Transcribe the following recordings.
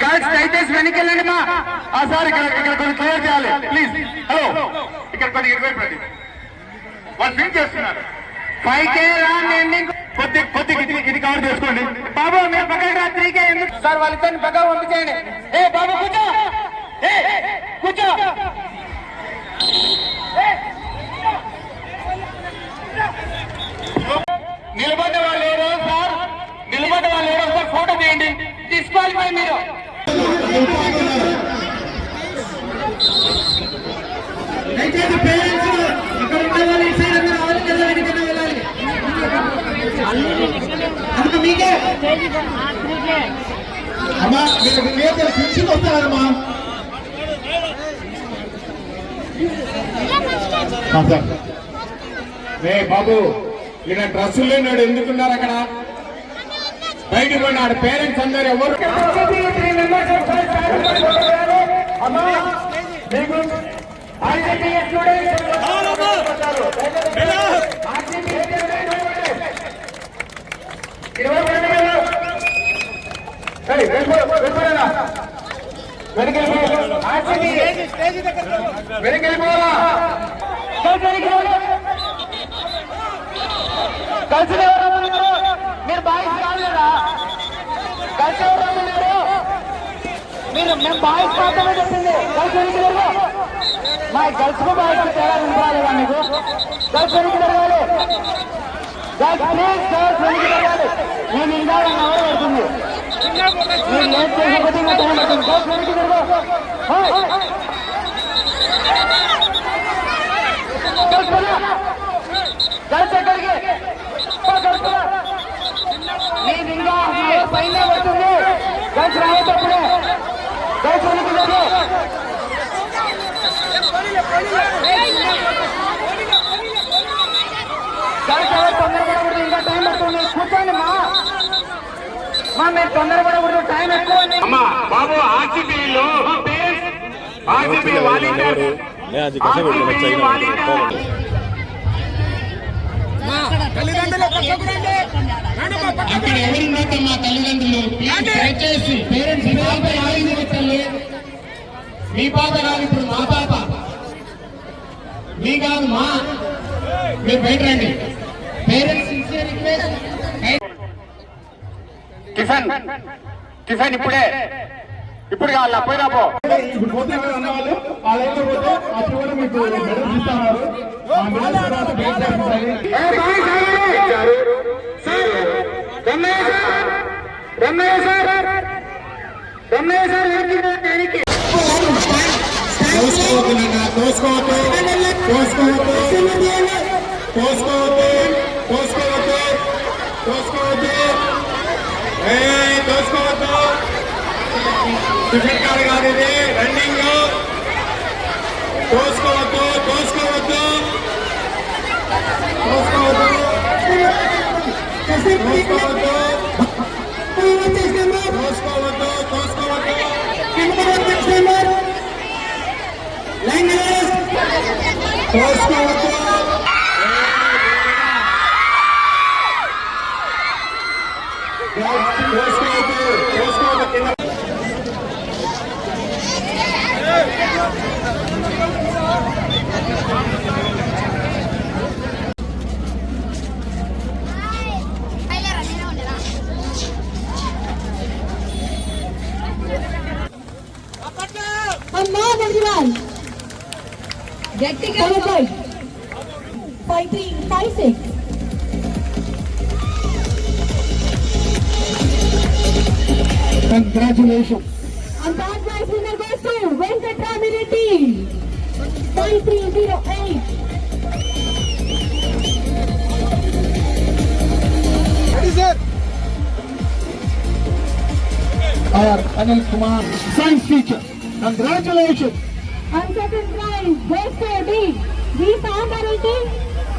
Girls దయచేసి వెనక్కి వెళ్ళండి మా ఆ సార్ ఇక్కడ ఇక్కడ కొంచెం క్లియర్ చేయాలి ప్లీజ్ హలో ఇక్కడ కొద్దిగా ఇటువైపు రండి వాళ్ళు ఫిల్ చేస్తున్నారు ఫైవ్ కే రాంగ్ ఎండింగ్ కొద్ది కొద్ది ఇది కవర్ చేసుకోండి. బాబు మీరు పక్కన రాత్రికే ఎందుకు సార్ వాళ్ళిద్దరిని పక్క పంపించేయండి. ఏ బాబు కూర్చో. ఏ కూర్చో. నిలబడ్డ వాళ్ళు ఏరో సార్? నిలబడ్డ వాళ్ళు ఏరో సార్? ఫోటో తీయండి. డిస్క్వాలిఫై మీరు దయచేసి పేరెంట్స్ ఇక్కడ ఉన్న వాళ్ళు ఈ సైడ్ అందరూ రావాలి కదా వెనకనే వెళ్ళాలి అందుకు మీకే. అమ్మా మీరు నేతలు శిక్షకు వస్తారమ్మా రే బాబు ఈయన డ్రెస్సులు లేనాడు ఎందుకున్నారు అక్కడ? బయటకు ఉన్నాడు పేరెంట్స్ అందరు ఎవరు? వెనకెళ్ళిపోవాలా కలిసి మీరు బాయ్స్ కాదు కదా కలిసి మీరు మేము బాయ్స్ మాత్రమే చెప్పింది కలిసి వెనక్కి జరగాలి మా గర్ల్స్కు బాయ్స్ తేడా వినరాలేదా మీకు గర్ల్స్ వెనక్కి నేను ఇంకా నవర్ పడుతుంది మీరు లేట్ చేసేటప్పుడు ఇంకా పడుతుంది దోస్ వెనక్కి జరగడికి పైన పడుతుంది దోస్ రాయేటప్పుడే దోస్ వెనక్కి కూర్చోండి మా. మా మీరు తొందరపడకూడదు టైం ఎక్కువ అమ్మా బాబు ఆర్సీబీలో అక్కడ ఎవరున్నా మా తల్లిదండ్రులు దయచేసి పేరెంట్స్ మీ బాబాయ్ రాలేదు తల్లి. మీ బాబాయ్ రాదు ఇప్పుడు మా పాప. మీ కాదు మా. మీరు బయట రండి. పేరెంట్స్ ఇచ్చే రిక్వెస్ట్ టిఫిన్ టిఫిన్ ఇప్పుడే ఇప్పుడు కావాల పోయినాపో ఇప్పుడు పోతే అన్న వాళ్ళు ఆ లైన్ లో పోతే అప్పుడు కూడా మీకు మెడల్స్ ఇస్తున్నారు ఆ మెడల్స్ తర్వాత బ్రేక్ చేస్తారు sir Rannayya sir Rannayya sir Rannayya sir ఏంటి తోసుకోవద్దు నాన్న తోసుకోవద్దు తోసుకోవద్దు తోసుకోవద్దు తోసుకోవద్దు टिफ़िन का running Get together. Fighting, five, six. One గట్టిగా five five three five six congratulation And that prize winner goes to Venkatramiraty. 5308. R Anil Kumar science teacher congratulation And second prize goes to D. D. Sandaretti.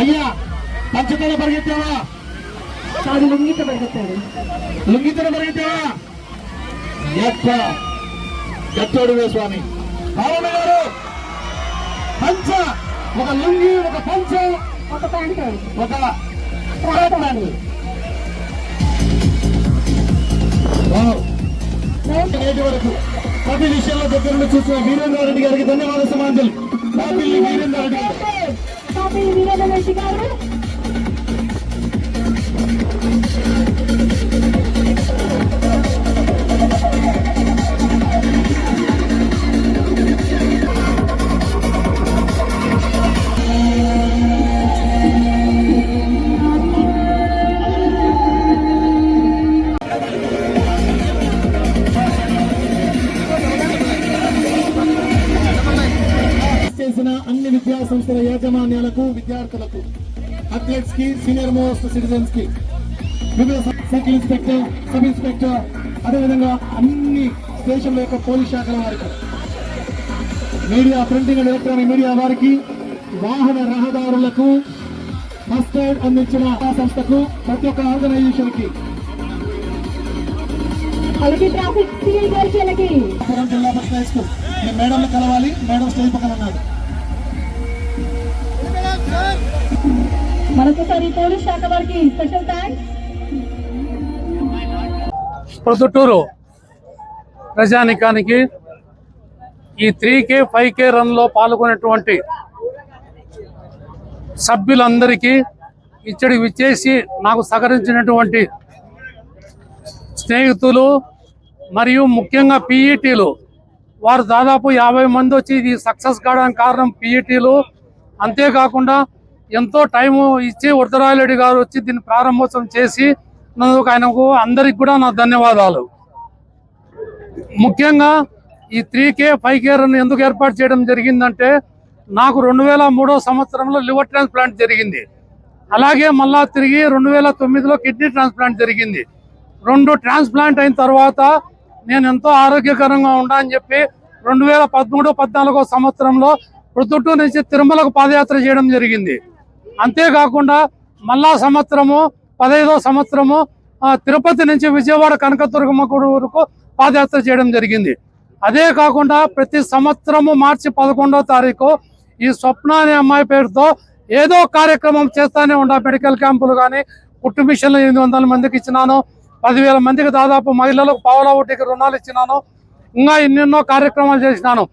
అయ్యా పంచతల పరిగెత్తావా కాదు లుంగిత పెడతాడు లుంగితల పరిగెత్తావా ఎక్క గట్టోడు స్వామి. పావన గారు పంచ ఒక లుంగి ఒక పంచ ఒక ప్యాంట్ ఒక. నేటి వరకు. ప్రతి విషయంలో దగ్గర నుండి చూసిన వీరేంద్ర రెడ్డి గారికి ధన్యవాద సమాంజలి కాపిల్లి వీరేంద్ర రెడ్డి గారు అన్ని విద్యా సంస్థల యాజమాన్యాలకు విద్యార్థులకు అథ్లెట్స్కి సీనియర్ మోస్ట్ సిటిజన్స్కి వివిధ సర్కిల్ ఇన్స్పెక్టర్ సబ్ ఇన్స్పెక్టర్ అదేవిధంగా అన్ని స్టేషన్ల యొక్క పోలీస్ శాఖల వారికి. మీడియా ప్రింటింగ్ ఎలక్ట్రానిక్ మీడియా వారికి వాహన రహదారులకు ఫస్ట్ ఎయిడ్ అందించిన ఆ సంస్థకు ప్రతి ఒక్క ఆర్గనైజేషన్కి అలాగే traffic Zilla Parishad high school. Madam కలవాలి మేడం స్టేజ్ పక్కన ఉన్నాడు. మరొకసారి పోలీస్ శాఖ వారికి స్పెషల్ థ్యాంక్స్ ప్రొద్దుటూరు ప్రజానికానికి ఈ త్రీ కే ఫైవ్ కే రన్లో పాల్గొనేటువంటి సభ్యులందరికీ ఇచ్చడి విచ్చేసి నాకు సహకరించినటువంటి స్నేహితులు మరియు ముఖ్యంగా పీఈటీలు. వారు దాదాపు యాభై మంది వచ్చి ఇది సక్సెస్ కావడానికి కారణం పీఈటీలు. అంతేకాకుండా ఎంతో టైం ఇచ్చి ఉత్తరారెడ్డి గారు వచ్చి దీన్ని ప్రారంభోత్సవం చేసి నందుకు ఆయనకు అందరికి కూడా నా ధన్యవాదాలు. ముఖ్యంగా ఈ three K five K run ఎందుకు ఏర్పాటు చేయడం జరిగిందంటే నాకు రెండు వేల మూడో సంవత్సరంలో లివర్ ట్రాన్స్ప్లాంట్ జరిగింది. అలాగే మళ్ళా తిరిగి రెండు వేల తొమ్మిదిలో కిడ్నీ ట్రాన్స్ప్లాంట్ జరిగింది. రెండు ట్రాన్స్ప్లాంట్ అయిన తర్వాత నేను ఎంతో ఆరోగ్యకరంగా ఉండని అని చెప్పి రెండు వేల పదమూడు పద్నాలుగో సంవత్సరంలో ప్రొద్దుటూరు నుంచి తిరుమలకు పాదయాత్ర చేయడం జరిగింది. అంతేకాకుండా మళ్ళా సంవత్సరము పదహైదో సంవత్సరము తిరుపతి నుంచి విజయవాడ కనకదుర్గమ్మ గుడి వరకు పాదయాత్ర చేయడం జరిగింది. అదే కాకుండా ప్రతి సంవత్సరము మార్చి పదకొండో తారీఖు ఈ స్వప్న అనే అమ్మాయి పేరుతో ఏదో కార్యక్రమం చేస్తానే ఉండా. మెడికల్ క్యాంపులు కానీ పుట్టు మిషన్లు ఎనిమిది వందల మందికి ఇచ్చినాను. పదివేల మందికి దాదాపు మహిళలకు పావుల ఒకటికి రుణాలు ఇచ్చినాను. ఇంకా ఎన్నెన్నో కార్యక్రమాలు చేసినాను.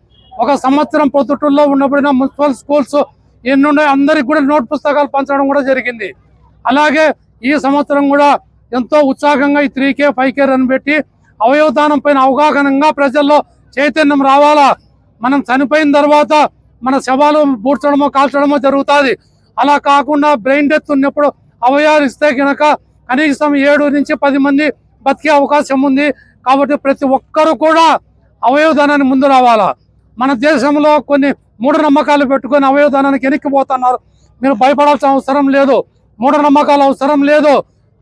ఒక సంవత్సరం పొద్దుటూరులో ఉన్నప్పుడైనా మున్సిపల్ స్కూల్స్ ఎన్ని ఉన్నాయో అందరికి కూడా నోట్ పుస్తకాలు పంచడం కూడా జరిగింది. అలాగే ఈ సంవత్సరం కూడా ఎంతో ఉత్సాహంగా ఈ three K five K run పెట్టి అవయవదానం పైన అవగాహనంగా ప్రజల్లో చైతన్యం రావాలా? మనం చనిపోయిన తర్వాత మన శవాలు పూడ్చడమో కాల్చడమో జరుగుతుంది. అలా కాకుండా బ్రెయిన్ డెత్ ఉన్నప్పుడు అవయవాలు ఇస్తే కనుక కనీసం ఏడు నుంచి పది మంది బతికే అవకాశం ఉంది. కాబట్టి ప్రతి ఒక్కరూ కూడా అవయవదానాన్ని ముందు రావాలా? మన దేశంలో కొన్ని మూఢనమ్మకాలు పెట్టుకొని అవయవదానానికి వెనక్కిపోతున్నారు. మీరు భయపడాల్సిన అవసరం లేదు. మూఢనమ్మకాలు అవసరం లేదు.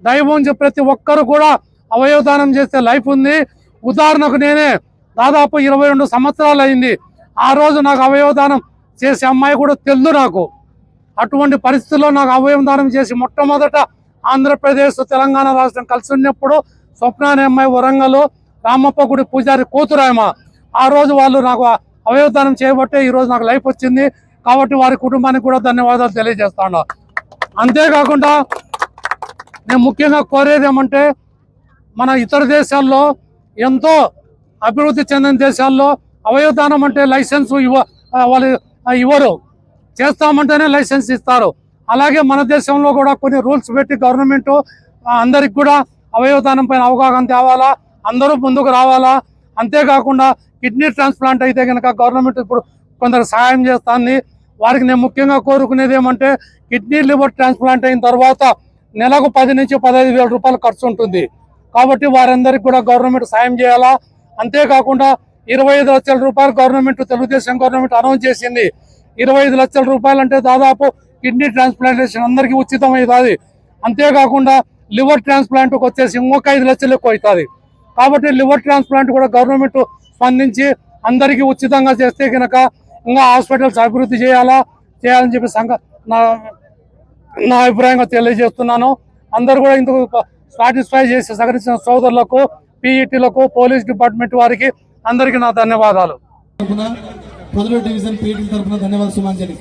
దైవం ప్రతి ఒక్కరు కూడా అవయవదానం చేస్తే లైఫ్ ఉంది. ఉదాహరణకు నేనే దాదాపు ఇరవై రెండు సంవత్సరాలు అయింది. ఆ రోజు నాకు అవయవదానం చేసే అమ్మాయి కూడా తెలుదు నాకు. అటువంటి పరిస్థితుల్లో నాకు అవయవదానం చేసి మొట్టమొదట ఆంధ్రప్రదేశ్ తెలంగాణ రాష్ట్రం కలిసి ఉన్నప్పుడు స్వప్నానే అమ్మాయి వరంగల్ రామప్ప గుడి పూజారి కూతురాయమ ఆ రోజు వాళ్ళు నాకు అవయవదానం చేయబట్టే ఈరోజు నాకు లైఫ్ వచ్చింది. కాబట్టి వారి కుటుంబానికి కూడా ధన్యవాదాలు తెలియజేస్తాను అంతేకాకుండా నేను ముఖ్యంగా కోరేది ఏమంటే మన ఇతర దేశాల్లో ఎంతో అభివృద్ధి చెందిన దేశాల్లో అవయవదానం అంటే లైసెన్స్ ఇవ్వ వాళ్ళు ఇవ్వరు. చేస్తామంటేనే లైసెన్స్ ఇస్తారు. అలాగే మన దేశంలో కూడా కొన్ని రూల్స్ పెట్టి గవర్నమెంట్ అందరికి కూడా అవయవదానం పైన అవగాహన తేవాలా. అందరూ ముందుకు రావాలా. అంతేకాకుండా కిడ్నీ ట్రాన్స్ప్లాంట్ అయితే కనుక గవర్నమెంట్ ఇప్పుడు కొందరు సహాయం చేస్తుంది. వారికి నేను ముఖ్యంగా కోరుకునేది ఏమంటే కిడ్నీ లివర్ ట్రాన్స్ప్లాంట్ అయిన తర్వాత నెలకు పది నుంచి పదహైదు వేల రూపాయలు ఖర్చు ఉంటుంది. కాబట్టి వారందరికీ కూడా గవర్నమెంట్ సాయం చేయాలా? అంతేకాకుండా ఇరవై ఐదు లక్షల రూపాయలు గవర్నమెంట్ తెలుగుదేశం గవర్నమెంట్ అనౌన్స్ చేసింది. ఇరవై ఐదు లక్షల రూపాయలు అంటే దాదాపు కిడ్నీ ట్రాన్స్ప్లాంటేషన్ అందరికీ ఉచితం అవుతుంది అంతేకాకుండా లివర్ ట్రాన్స్ప్లాంట్కి వచ్చేసి ఇంకొక ఐదు లక్షలు ఎక్కువ అవుతుంది కాబట్టి లివర్ ట్రాన్స్ప్లాంట్ కూడా గవర్నమెంట్ స్పందించి అందరికీ ఉచితంగా చేస్తే కనుక ఇంకా హాస్పిటల్స్ అభివృద్ధి చేయాలా? చేయాలని చెప్పి సంఘ నా నా అభిప్రాయంగా తెలియజేస్తున్నాను. అందరూ కూడా ఇందుకు సాటిస్ఫై చేసి సహకరించిన సోదరులకు పీఈటీలకు పోలీస్ డిపార్ట్మెంట్ వారికి అందరికీ నా ధన్యవాదాలు. తరపున డివిజన్ ధన్యవాదాలు సుమాంజలి